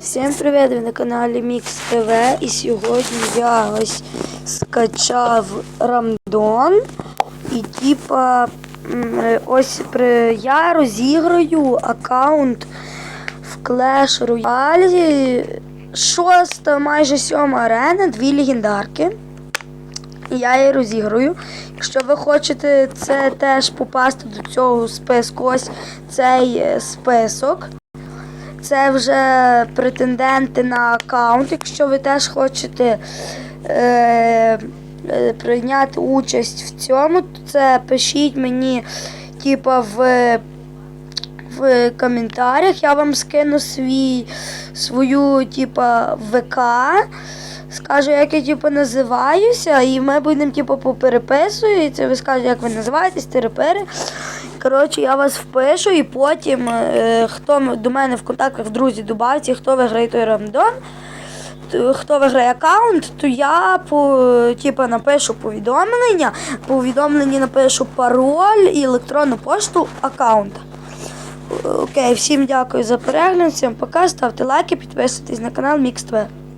Всім привіт! Ви на каналі Мікс ТВ і сьогодні я ось скачав Рамдон і типа ось я розіграю аккаунт в Clash Royale. Шоста, майже сьома арена, дві легендарки. І я її розіграю. Якщо ви хочете це теж попасти до цього списку, ось цей е, список. Це вже претенденти на аккаунт. Якщо ви теж хочете е, е, прийняти участь в цьому, то це пишіть мені, типа, в, в коментарях. Я вам скину свій, свою, типа, ВК. Скажу, як я типу, називаюся, і ми будемо типу, попереписуєте. Ви скажете, як ви називаєтесь, терепери. Коротше, я вас впишу і потім, е, хто до мене в контактах в друзі добавиться, хто виграє той рамдон, то- хто виграє аккаунт, то я по, типу, напишу повідомлення. По повідомленні напишу пароль і електронну пошту аккаунта. Окей, всім дякую за перегляд, всім пока, ставте лайки, підписуйтесь на канал Мікс ТВ.